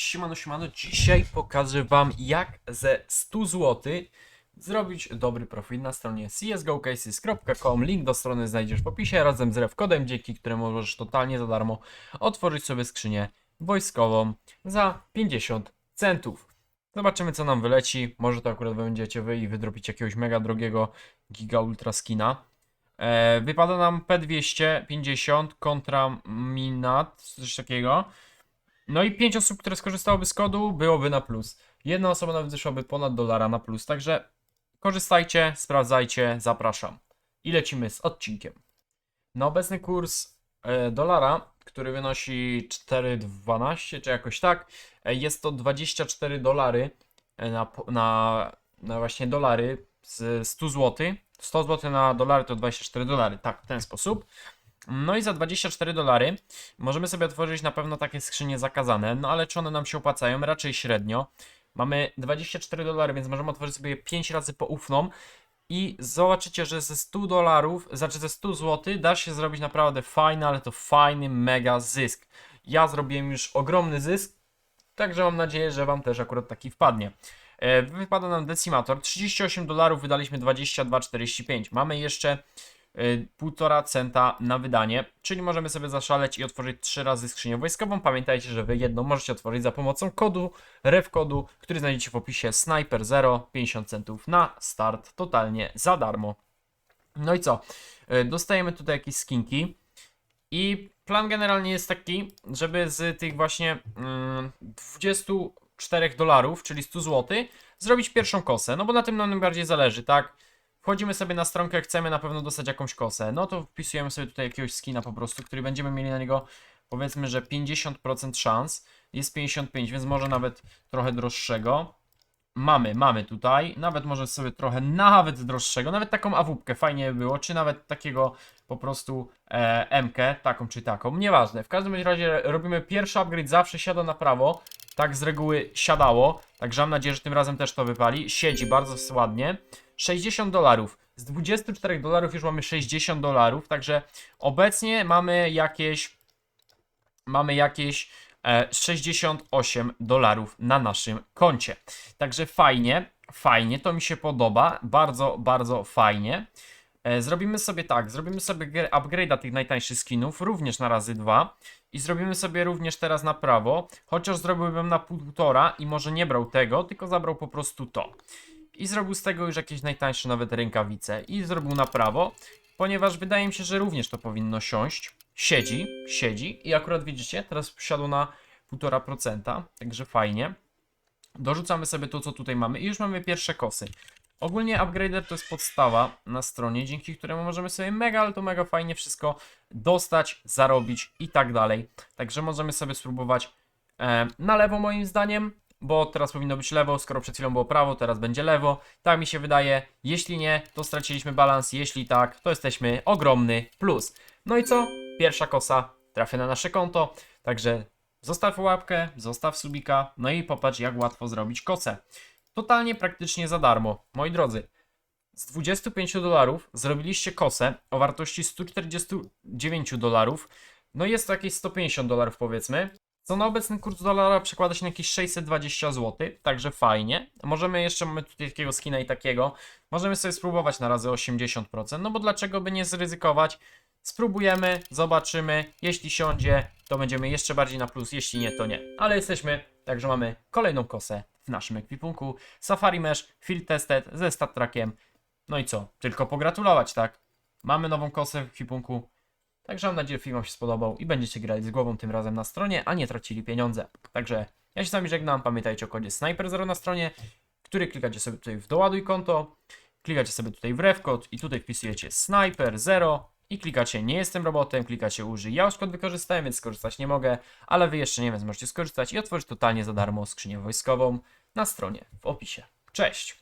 Siemano, siemano. Dzisiaj pokażę Wam jak ze 100 zł zrobić dobry profit na stronie csgocases.com. Link do strony znajdziesz w opisie razem z refkodem, dzięki któremu możesz totalnie za darmo otworzyć sobie skrzynię wojskową za 50 centów. Zobaczymy co nam wyleci. Może to akurat będziecie wy i wydropić jakiegoś mega drogiego giga ultra skina. E, wypada nam P250 kontra Minat, coś takiego. No i 5 osób, które skorzystałoby z kodu, byłoby na plus. Jedna osoba nawet wyszłaby ponad dolara na plus. Także korzystajcie, sprawdzajcie, zapraszam. I lecimy z odcinkiem. Na obecny kurs e, dolara, który wynosi 4,12 czy jakoś tak, e, jest to 24 dolary e, na, na, na właśnie dolary z 100 zł. 100 zł na dolary to 24 dolary, tak, w ten sposób. No i za 24 dolary możemy sobie otworzyć na pewno takie skrzynie zakazane, no ale czy one nam się opłacają? Raczej średnio. Mamy 24 dolary, więc możemy otworzyć sobie 5 razy poufną i zobaczycie, że ze 100 dolarów, znaczy ze 100 zł da się zrobić naprawdę fajny, ale to fajny, mega zysk. Ja zrobiłem już ogromny zysk, także mam nadzieję, że Wam też akurat taki wpadnie. E, Wypada nam decimator, 38 dolarów wydaliśmy 22,45. Mamy jeszcze 1,5 centa na wydanie, czyli możemy sobie zaszaleć i otworzyć 3 razy skrzynię wojskową. Pamiętajcie, że wy jedną możecie otworzyć za pomocą kodu, ref kodu, który znajdziecie w opisie Sniper 0, 50 centów na start, totalnie za darmo. No i co? Y, Dostajemy tutaj jakieś skinki i plan generalnie jest taki, żeby z tych właśnie mm, 24 dolarów, czyli 100 zł, zrobić pierwszą kosę, no bo na tym nam najbardziej zależy, tak? Wchodzimy sobie na stronkę, chcemy na pewno dostać jakąś kosę. No to wpisujemy sobie tutaj jakiegoś skina po prostu, który będziemy mieli na niego powiedzmy, że 50% szans. Jest 55, więc może nawet trochę droższego. Mamy, mamy tutaj. Nawet może sobie trochę nawet droższego. Nawet taką awupkę fajnie by było, czy nawet takiego po prostu e, MK, taką czy taką. Nieważne. W każdym razie robimy pierwszy upgrade, zawsze siada na prawo. Tak z reguły siadało. Także mam nadzieję, że tym razem też to wypali. Siedzi bardzo ładnie. 60 dolarów. Z 24 dolarów już mamy 60 dolarów, także obecnie mamy jakieś mamy jakieś e, 68 dolarów na naszym koncie. Także fajnie, fajnie, to mi się podoba, bardzo, bardzo fajnie. E, zrobimy sobie tak, zrobimy sobie gr- upgrade'a tych najtańszych skinów, również na razy dwa. I zrobimy sobie również teraz na prawo, chociaż zrobiłbym na półtora i może nie brał tego, tylko zabrał po prostu to i zrobił z tego już jakieś najtańsze nawet rękawice i zrobił na prawo, ponieważ wydaje mi się, że również to powinno siąść. Siedzi, siedzi i akurat widzicie, teraz siadło na 1,5%, także fajnie. Dorzucamy sobie to, co tutaj mamy i już mamy pierwsze kosy. Ogólnie upgrader to jest podstawa na stronie, dzięki któremu możemy sobie mega, ale to mega fajnie wszystko dostać, zarobić i tak dalej. Także możemy sobie spróbować e, na lewo moim zdaniem, bo teraz powinno być lewo, skoro przed chwilą było prawo, teraz będzie lewo. Tak mi się wydaje. Jeśli nie, to straciliśmy balans. Jeśli tak, to jesteśmy ogromny plus. No i co? Pierwsza kosa trafia na nasze konto. Także zostaw łapkę, zostaw subika, no i popatrz jak łatwo zrobić kosę. Totalnie praktycznie za darmo. Moi drodzy, z 25 dolarów zrobiliście kosę o wartości 149 dolarów. No jest to jakieś 150 dolarów powiedzmy. Co na obecny kurs dolara przekłada się na jakieś 620 zł, także fajnie. Możemy jeszcze, mamy tutaj takiego skina i takiego. Możemy sobie spróbować na razy 80%, no bo dlaczego by nie zryzykować? Spróbujemy, zobaczymy. Jeśli siądzie, to będziemy jeszcze bardziej na plus, jeśli nie, to nie. Ale jesteśmy, także mamy kolejną kosę w naszym ekwipunku. Safari Mesh, Field Tested ze Stat Trackiem. No i co? Tylko pogratulować, tak? Mamy nową kosę w ekwipunku. Także mam nadzieję, że film Wam się spodobał i będziecie grali z głową tym razem na stronie, a nie tracili pieniądze. Także ja się z Wami żegnam. Pamiętajcie o kodzie Sniper0 na stronie, który klikacie sobie tutaj w doładuj konto, klikacie sobie tutaj w refkod i tutaj wpisujecie Sniper0 i klikacie nie jestem robotem, klikacie użyj. Ja już kod wykorzystałem, więc skorzystać nie mogę, ale Wy jeszcze nie, więc możecie skorzystać i otworzyć totalnie za darmo skrzynię wojskową na stronie w opisie. Cześć!